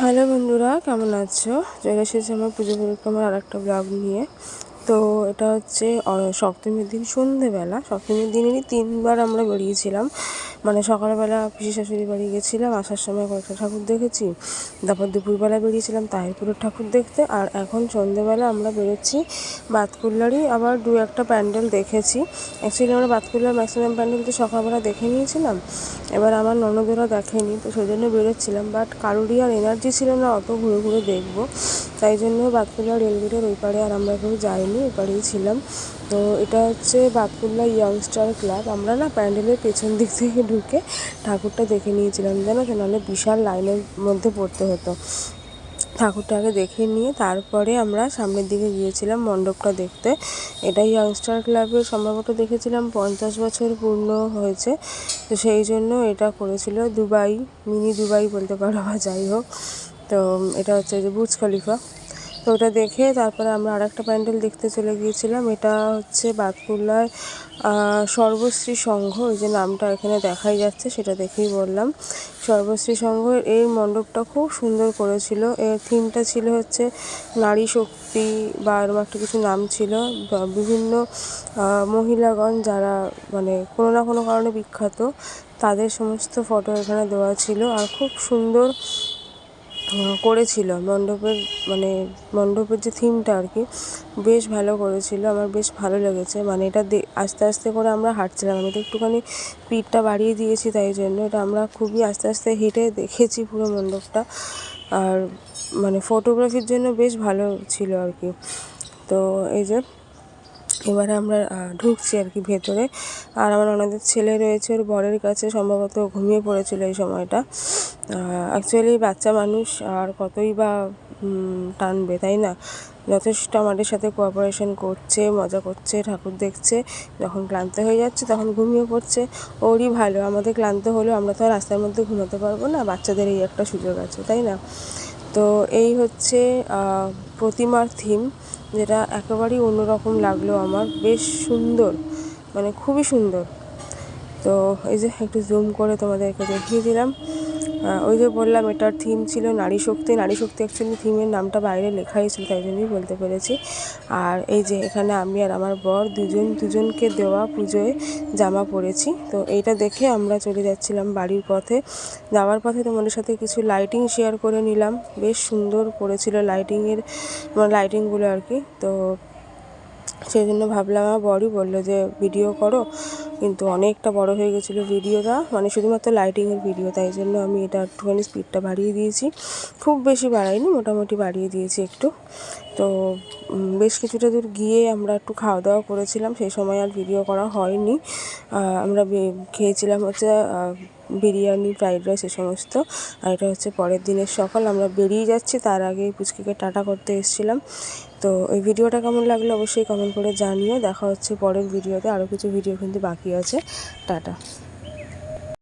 Hello বন্ধুরা, কেমন আছো? চলে এসেছি আমার পুজো পরিক্রমার আর একটা ব্লগ নিয়ে। তো এটা হচ্ছে সপ্তমীর দিন সন্ধেবেলা। সপ্তমীর দিনেরই তিনবার আমরা বেরিয়েছিলাম। মানে সকালবেলা পিসি শাশুড়ি বাড়ি গেছিলাম, আসার সময় কয়েকটা ঠাকুর দেখেছি। তারপর দুপুরবেলা বেরিয়েছিলাম তাহিরপুরের ঠাকুর দেখতে, আর এখন সন্ধেবেলা আমরা বেরোচ্ছি বাতকুল্লারই। আবার দু একটা প্যান্ডেল দেখেছি। অ্যাকচুয়ালি আমরা বাতকুল্লার ম্যাক্সিমাম প্যান্ডেল তো সকালবেলা দেখে নিয়েছিলাম। এবার আমার ননদেরা দেখেনি, তো সেই জন্য বেরোচ্ছিলাম। বাট কারোরই আর এনার্জি ছিল না, অত ঘুরে ঘুরে দেখব। তাই জন্য বাতকুল্লা রেলগেটের ওই পারে আর আমরা কেউ যাইনি এপারেই ছিলাম। তো এটা হচ্ছে বাতকুল্লা ইয়াংস্টার ক্লাব। আমরা না প্যান্ডেলের পেছন দিক থেকে ঢুকে ঠাকুরটা দেখে নিয়েছিলাম জানো? নাহলে বিশাল লাইনের মধ্যে পড়তে হতো। ঠাকুরটা আগে দেখে নিয়ে তারপরে আমরা সামনের দিকে গিয়েছিলাম মণ্ডপটা দেখতে। এটা ইয়াংস্টার ক্লাবের সম্ভবত দেখেছিলাম পঞ্চাশ বছর পূর্ণ হয়েছে। তো সেই জন্য এটা করেছিল দুবাই, মিনি দুবাই বলতে পারো বা যাই হোক। তো এটা হচ্ছে যে বুর্জ খলিফা। তো ওটা দেখে তারপরে আমরা আর একটা প্যান্ডেল দেখতে চলে গিয়েছিলাম। এটা হচ্ছে বাতকুল্লায় সর্বশ্রী সংঘ, ওই যে নামটা এখানে দেখাই যাচ্ছে, সেটা দেখেই বললাম। সর্বশ্রী সংঘের এই মণ্ডপটা খুব সুন্দর করেছিল। এর থিমটা ছিল হচ্ছে নারী শক্তি বা এরকম একটা কিছু নাম ছিল। বিভিন্ন মহিলাগণ যারা মানে কোনো না কোনো কারণে বিখ্যাত, তাদের সমস্ত ফটো এখানে দেওয়া ছিল। আর খুব সুন্দর করেছিল। মণ্ডপের মানে মণ্ডপের যে থিমটা আর কি, বেশ ভালো করেছিল। আমার বেশ ভালো লেগেছে। মানে এটা আস্তে আস্তে করে আমরা হাঁটছিলাম। আমি তো একটুখানি স্পিডটা বাড়িয়ে দিয়েছি তাই জন্য। এটা আমরা খুবই আস্তে আস্তে হেঁটে দেখেছি পুরো মণ্ডপটা। আর মানে ফটোগ্রাফির জন্য বেশ ভালো ছিল আর কি। তো এই যে এবারে আমরা ঢুকছি আর কি ভেতরে। আর আমার ওনাদের ছেলে রয়েছে, ওর বরের কাছে সম্ভবত ঘুমিয়ে পড়েছিল এই সময়টা। অ্যাকচুয়ালি বাচ্চা মানুষ আর কতই বা টানবে, তাই না? যথেষ্ট আমাদের সাথে কোঅপারেশন করছে, মজা করছে, ঠাকুর দেখছে। যখন ক্লান্ত হয়ে যাচ্ছে, তখন ঘুমিয়ে পড়ছে। ওরই ভালো, আমাদের ক্লান্ত হলেও আমরা তো রাস্তার মধ্যে ঘুমাতে পারব না, বাচ্চাদের এই একটা সুযোগ আছে, তাই না? তো এই হচ্ছে প্রতিমার থিম যেটা একেবারেই অন্যরকম লাগল আমার। বেশ সুন্দর মানে খুবই সুন্দর। তো এই যে একটু জুম করে তোমাদেরকে দেখিয়ে দিলাম। ওই যে বললাম, এটার থিম ছিল নারী শক্তি। নারী শক্তি অ্যাকচুয়ালি থিমের নামটা বাইরে লেখাই ছিল, তাই জন্যই বলতে পেরেছি। আর এই যে এখানে আমি আর আমার বর দুজন, দুজনকে দেওয়া পুজোয় জামা পরেছি। তো এইটা দেখে আমরা চলে যাচ্ছিলাম বাড়ির পথে। যাওয়ার পথে তোমাদের সাথে কিছু লাইটিং শেয়ার করে নিলাম। বেশ সুন্দর করেছিল লাইটিংয়ের লাইটিংগুলো আর কি। তো সেই জন্য ভাবলাম, আমার বরই বলল যে, ভিডিও করো। কিন্তু অনেকটা বড় হয়ে গেছিল ভিডিওটা। মানে শুধুমাত্র লাইটিংয়ের ভিডিও তাই জন্য আমি এটা একটুখানি স্পিডটা বাড়িয়ে দিয়েছি। খুব বেশি বাড়াইনি, মোটামুটি বাড়িয়ে দিয়েছি একটু। তো বেশ কিছুটা দূর গিয়ে আমরা একটু খাওয়া দাওয়া করেছিলাম। সেই সময় আর ভিডিও করা হয়নি। আমরা খেয়েছিলাম হচ্ছে বিরিয়ানি ফ্রাইড রাইস এ সমস্ত। আর এটা হচ্ছে পরের দিনের সকাল। আমরা বেরিয়ে যাচ্ছি। তার আগে পুচকিকে টাটা করতে এসেছিলাম। তো, এই ভিডিওটা কেমন লাগল অবশ্যই কমেন্ট করে জানিও। দেখা হচ্ছে পরের ভিডিওতে আরও কিছু ভিডিও কিন্তু বাকি আছে। টাটা।